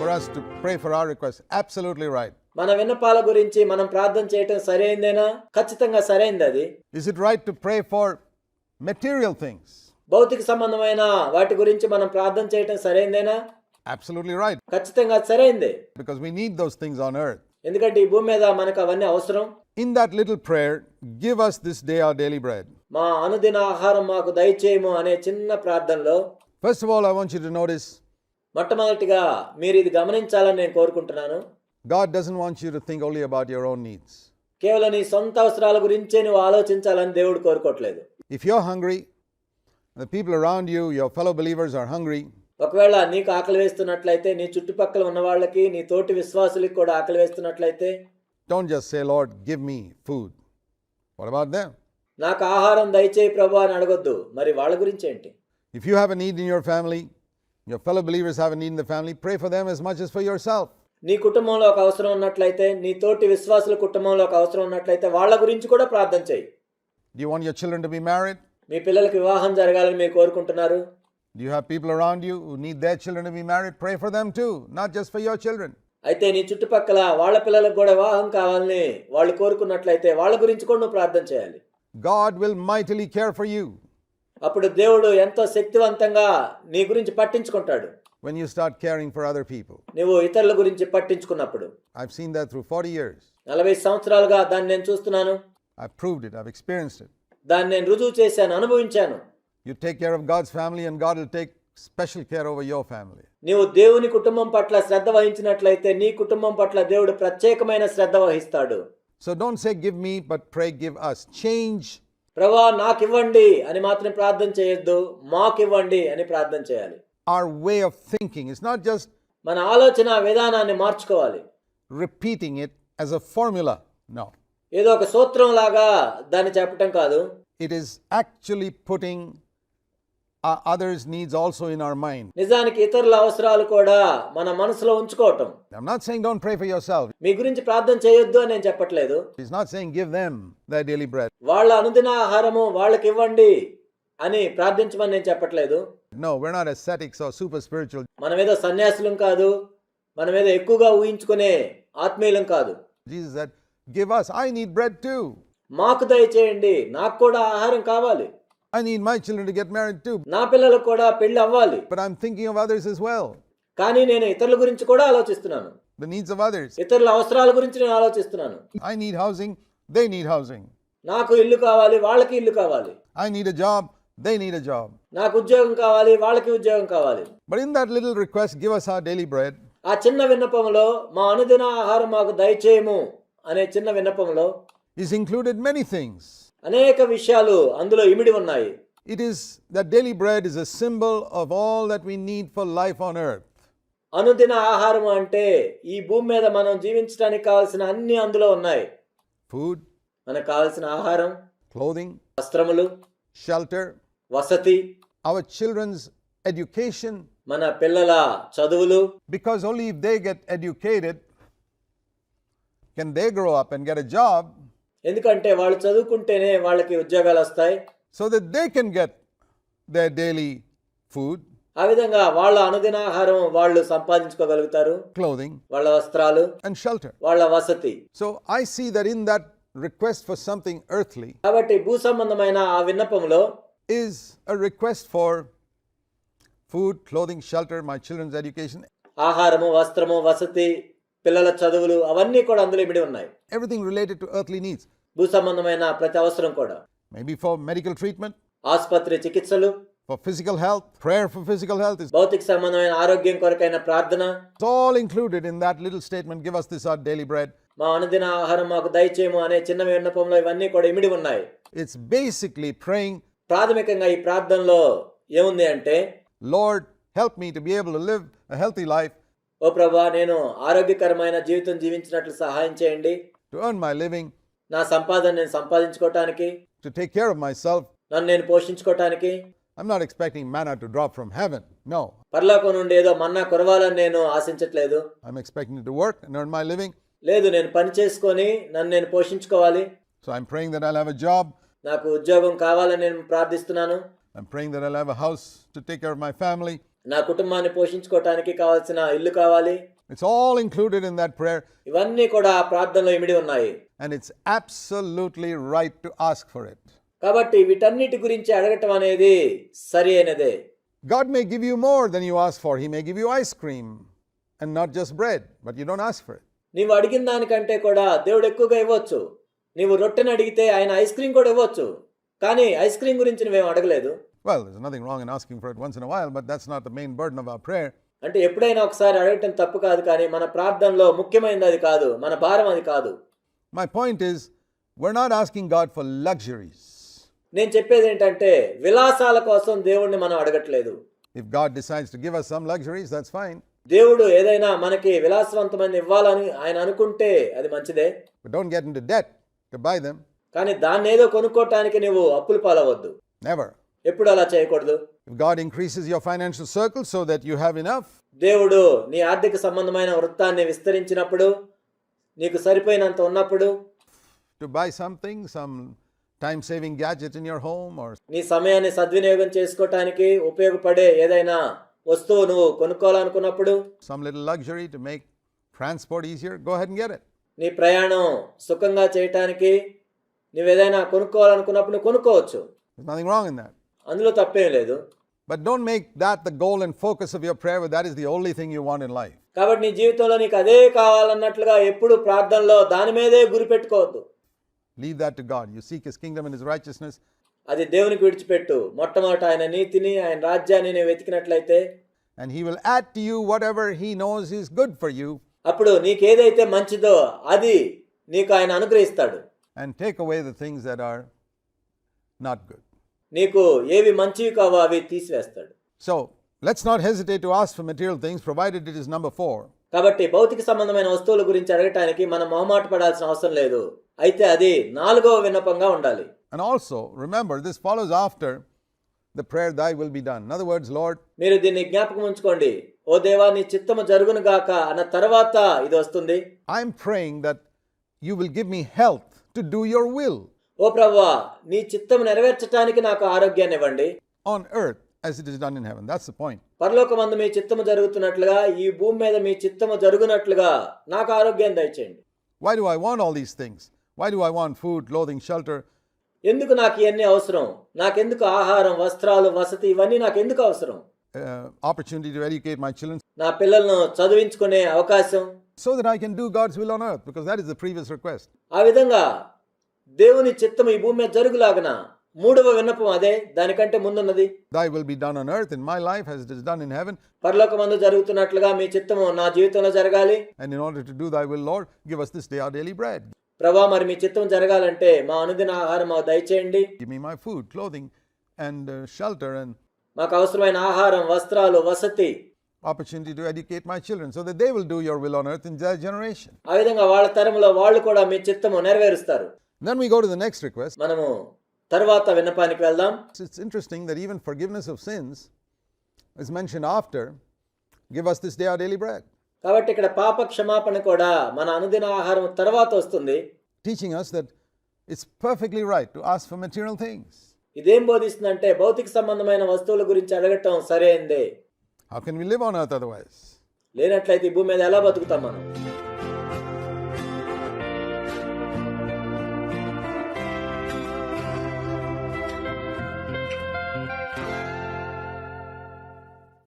for us to pray for our requests. Absolutely right. మన విన్నపాల గురించి మనం ప్రార్థన చేయటం సరైందేనా ఖచ్చితంగా సరైంది అది Is it right to pray for material things? భౌతిక సంబంధమైన వాటి గురించి మనం ప్రార్థన చేయటం సరైందేనా Absolutely right. ఖచ్చితంగా అది సరైందే Because we need those things on earth. ఎందుకంటే ఈ భూమి మీద మనకు అవన్నీ అవసరం In that little prayer, give us this day our daily bread. మా అనుదిన ఆహారం మాకు దయచేయము అనే చిన్న ప్రార్థనలో First of all, I want you to notice మొట్టమొదటిగా మీరు ఇది గమనించాలని నేను కోరుకుంటున్నాను God doesn't want you to think only about your own needs. కేవలం నీ సొంత అవసరాల గురించే నువ్వు ఆలోచించాలని దేవుడు కోరుకోవట్లేదు If you're hungry, the people around you, your fellow believers, are hungry, ఒకవేళ నీకు ఆకలి వేస్తున్నట్లయితే నీ చుట్టుపక్కల ఉన్న వాళ్ళకి నీ తోటి విశ్వాసులకి కూడా ఆకలి వేస్తున్నట్లయితే don't just say, Lord, give me food. What about them? నాకు ఆహారం దయచేయి ప్రభు అని అడగొద్దు మరి వాళ్ళ గురించి ఏంటి If you have a need in your family, your fellow believers have a need in the family, pray for them as much as for yourself. నీ కుటుంబంలో ఒక అవసరం ఉన్నట్లయితే నీ తోటి విశ్వాసుల కుటుంబంలో ఒక అవసరం ఉన్నట్లయితే వాళ్ళ గురించి కూడా ప్రార్థన చేయి Do you want your children to be married? మీ పిల్లలకి వివాహం జరగాలని మీరు కోరుకుంటున్నారు Do you have people around you who need their children to be married? Pray for them too, not just for your children. అయితే నీ చుట్టుపక్కల వాళ్ళ పిల్లలకు కూడా వివాహం కావాలని వాళ్ళు కోరుకున్నట్లయితే వాళ్ళ గురించి కూడా నువ్వు ప్రార్థన చేయాలి God will mightily care for you అప్పుడు దేవుడు ఎంతో శక్తివంతంగా నీ గురించి పట్టించుకుంటాడు when you start caring for other people. నువ్వు ఇతరుల గురించి పట్టించుకున్నప్పుడు I've seen that through 40 years. నలభై సంవత్సరాలుగా దాన్ని నేను చూస్తున్నాను I've proved it, I've experienced it. దాన్ని నేను రుజువు చేశాను అనుభవించాను You take care of God's family, and God will take special care over your family. నీవు దేవుని కుటుంబం పట్ల శ్రద్ధ వహించినట్లయితే నీ కుటుంబం పట్ల దేవుడు ప్రత్యేకమైన శ్రద్ధ వహిస్తాడు So don't say, Give me, but pray, give us. Change ప్రభా నాకివ్వండి అని మాత్రం ప్రార్థన చేయొద్దు మాకివ్వండి అని ప్రార్థన చేయాలి our way of thinking. It's not just మన ఆలోచన విధానాన్ని మార్చుకోవాలి repeating it as a formula. No. ఏదో ఒక సూత్రం లాగా దాన్ని చెప్పటం కాదు It is actually putting our others' needs also in our mind. నిజానికి ఇతరుల అవసరాలు కూడా మన మనసులో ఉంచుకోవటం I'm not saying don't pray for yourself. మీ గురించి ప్రార్థన చేయొద్దు అని నేను చెప్పట్లేదు He's not saying give them their daily bread. వాళ్ళ అనుదిన ఆహారము వాళ్ళకి ఇవ్వండి అని ప్రార్థించమని నేను చెప్పట్లేదు No, we're not ascetics or super spiritual. మనం ఏదో సన్యాసులం కాదు మనం ఏదో ఎక్కువగా ఊహించుకునే ఆత్మీయులం కాదు Jesus said, Give us. I need bread too. మాకు దయచేయండి నాకు కూడా ఆహారం కావాలి I need my children to get married too. నా పిల్లలకు కూడా పెళ్లి అవ్వాలి But I'm thinking of others as well. కానీ నేను ఇతరుల గురించి కూడా ఆలోచిస్తున్నాను The needs of others. ఇతరుల అవసరాల గురించి నేను ఆలోచిస్తున్నాను I need housing. They need housing. నాకు ఇల్లు కావాలి వాళ్ళకి ఇల్లు కావాలి I need a job. They need a job. నాకు ఉద్యోగం కావాలి వాళ్ళకి ఉద్యోగం కావాలి But in that little request, give us our daily bread. ఆ చిన్న విన్నపంలో మా అనుదిన ఆహారం మాకు దయచేయము అనే చిన్న విన్నపంలో is included many things. అనేక విషయాలు అందులో ఇమిడి ఉన్నాయి It is that daily bread is a symbol of all that we need for life on earth. అనుదిన ఆహారం అంటే ఈ భూమి మీద మనం జీవించడానికి కావాల్సిన అన్ని అందులో ఉన్నాయి Food, మనకు కావాల్సిన ఆహారం clothing, వస్త్రములు shelter, వసతి our children's education, మన పిల్లల చదువులు because only if they get educated can they grow up and get a job ఎందుకంటే వాళ్ళు చదువుకుంటేనే వాళ్ళకి ఉద్యోగాలు వస్తాయి so that they can get their daily food, ఆ విధంగా వాళ్ళ అనుదిన ఆహారం వాళ్ళు సంపాదించుకోగలుగుతారు clothing, వాళ్ళ వస్త్రాలు and shelter. వాళ్ళ వసతి So I see that in that request for something earthly కాబట్టి భూ సంబంధమైన ఆ విన్నపంలో is a request for food, clothing, shelter, my children's education, ఆహారము వస్త్రము వసతి పిల్లల చదువులు అవన్నీ కూడా అందులో ఇమిడి ఉన్నాయి everything related to earthly needs. భూ సంబంధమైన ప్రతి అవసరం కూడా Maybe for medical treatment, ఆసుపత్రి చికిత్సలు for physical health, prayer for physical health is భౌతిక సంబంధమైన ఆరోగ్యం కొరకైన ప్రార్థన it's all included in that little statement give us this our daily bread. మా అనుదిన ఆహారం మాకు దయచేయము అనే చిన్న విన్నపంలో ఇవన్నీ కూడా ఇమిడి ఉన్నాయి It's basically praying, ప్రాథమికంగా ఈ ప్రార్థనలో ఏముంది అంటే Lord, help me to be able to live a healthy life, ఓ ప్రభా నేను ఆరోగ్యకరమైన జీవితం జీవించినట్లు సహాయం చేయండి earn my living, నా సంపాదన నేను సంపాదించుకోవటానికి to take care of myself. నన్ను నేను పోషించుకోవటానికి I'm not expecting manna to drop from heaven. No, పరలోకం నుండి ఏదో మన్నా కురవాలని నేను ఆశించట్లేదు expecting to work and earn my living. లేదు నేను పని చేసుకొని నన్ను నేను పోషించుకోవాలి So I'm praying that I'll have a job. నాకు ఉద్యోగం కావాలని నేను ప్రార్థిస్తున్నాను I'm praying that I'll have a house to take care of my family. నా కుటుంబాన్ని పోషించుకోవటానికి కావాల్సిన ఇల్లు కావాలి. It's all included in that prayer ఇవన్నీ కూడా ఆ ప్రార్థనలో ఇమిడి ఉన్నాయి. And it's absolutely right to ask for it కాబట్టి వీటన్నిటి గురించి అడగటం అనేది సరైనదే God may give you more than you ask for he may give you ice cream and not just bread but you don't ask for it నీవు అడిగిన దానికంటే కూడా దేవుడు ఎక్కువగా ఇవ్వచ్చు. నీవు రొట్టెని అడిగితే ఆయన ఐస్ క్రీమ్ కూడా ఇవ్వచ్చు. కానీ ఐస్ క్రీమ్ గురించి నువ్వేం అడగలేదు. Well, there's nothing wrong in asking for it once in a while, but that's not the main burden of our prayer. అంటే ఎప్పుడైనా ఒకసారి అడగటం తప్పు కాదు కానీ మన ప్రార్థనలో ముఖ్యమైనది అది కాదు మన భారం అది కాదు My point is, we're not asking God for luxuries. నేను చెప్పేది ఏంటంటే విలాసాల కోసం దేవుణ్ణి మనం అడగట్లేదు If God decides to give us some luxuries, that's fine. దేవుడు ఏదైనా మనకి విలాసవంతమైన ఇవ్వాలని ఆయన అనుకుంటే అది మంచిదే But don't get into debt to buy them. కానీ దాన్ని ఏదో కొనుక్కోవటానికి నువ్వు అప్పులు పాలవద్దు Never. ఎప్పుడు అలా చేయకూడదు God increases your financial circle so that you have enough దేవుడు నీ ఆర్థిక సంబంధమైన వృత్తాన్ని విస్తరించినప్పుడు నీకు సరిపోయినంత ఉన్నప్పుడు to buy something some time saving gadget in your home or నీ సమయాన్ని సద్వినియోగం చేసుకోవడానికి ఉపయోగపడే ఏదైనా వస్తువు నువ్వు కొనుక్కోవాలనుకున్నప్పుడు some little luxury to make transport easier go ahead and get it నీ ప్రయాణం సుఖంగా చేయడానికి నువ్వు ఏదైనా కొనుక్కోవాలనుకున్నప్పుడు కొనుక్కోవచ్చు. నథింగ్ రాంగ్ ఇన్ దట్ అందులో తప్పేం లేదు But don't make that the goal and focus of your prayer, but that is the only thing you want in life. కాబట్టి నీ జీవితంలో నీకు అదే కావాలన్నట్లుగా ఎప్పుడు ప్రార్థనలో దాని మీదే గురి పెట్టుకోవద్దు Leave that to God. You seek His kingdom and His righteousness, అది దేవునికి విడిచిపెట్టు మొట్టమొదట ఆయన నీతిని ఆయన రాజ్యాన్ని నువ్వు వెతికినట్లయితే and He will add to you whatever He knows is good for you అప్పుడు నీకేదైతే మంచిదో అది నీకు ఆయన అనుగ్రహిస్తాడు and take away the things that are not good. నీకు ఏవి మంచివి కావో అవి తీసివేస్తాడు. So let's not hesitate to ask for material things provided it is number 4 కాబట్టి భౌతిక సంబంధమైన వస్తువుల గురించి అడగడానికి మనం మొహమాట పడాల్సిన అవసరం లేదు. అయితే అది నాలుగో వినపంగా ఉండాలి. And also remember this follows after the prayer thy will be done in other words Lord మీరు దీన్ని జ్ఞాపకం ఉంచుకోండి. ఓ దేవా నీ చిత్తము జరుగును గాక అన్న తర్వాత ఇది వస్తుంది. I am praying that you will give me health to do your will ఓ ప్రభువా నీ చిత్తము నెరవేర్చడానికి నాకు ఆరోగ్యాన్ని ఇవ్వండి on earth as it is done in heaven. That's the point. పరలోకమందు మీ చిత్తము జరుగుతున్నట్లుగా ఈ భూమి మీద మీ చిత్తము జరుగునట్లుగా నాకు ఆరోగ్యం దయచేయండి Why do I want all these things? Why do I want food, clothing, shelter? ఎందుకు నాకు ఇవన్నీ అవసరం నాకెందుకు ఆహారం వస్త్రాలు వసతి ఇవన్నీ నాకు ఎందుకు అవసరం Uh, opportunity to educate my children నా పిల్లలను చదివించుకునే అవకాశం so that I can do God's will on earth, because that is the previous request. ఆ విధంగా దేవుని చిత్తం ఈ భూమి మీద జరుగులాగన? మూడవ విన్నపం అదే దానికంటే ముందున్నది. Thy will be done on earth in my life as it is done in heaven పరలోకమందు జరుగుతున్నట్లుగా మీ చిత్తము నా జీవితంలో జరగాలి. And in order to do thy will Lord give us this day our daily bread ప్రభా మరి మీ చిత్తం జరగాలంటే మా అనుదిన ఆహారం మా దయచేయండి. Give me my food clothing and shelter and మాకు అవసరమైన ఆహారం వస్త్రాలు వసతి. opportunity to educate my children so that they will do your will on earth in their generation. ఆ విధంగా వాళ్ళ తరములో వాళ్ళు కూడా మీ చిత్తము నెరవేరుస్తారు. Then we go to the next request. మనము తర్వాత విన్నపానికి వెళ్దాం It's interesting that even forgiveness of sins is mentioned after, give us this day our daily bread, కాబట్టి ఇక్కడ పాప క్షమాపణ కూడా మన అనుదిన ఆహారం తర్వాత వస్తుంది teaching us that it's perfectly right to ask for material things. ఇదేం బోధిస్తుందంటే భౌతిక సంబంధమైన వస్తువుల గురించి అడగటం సరైందే How can we live on earth otherwise? లేనట్లయితే ఈ భూమి మీద ఎలా బతుకుతాం మనం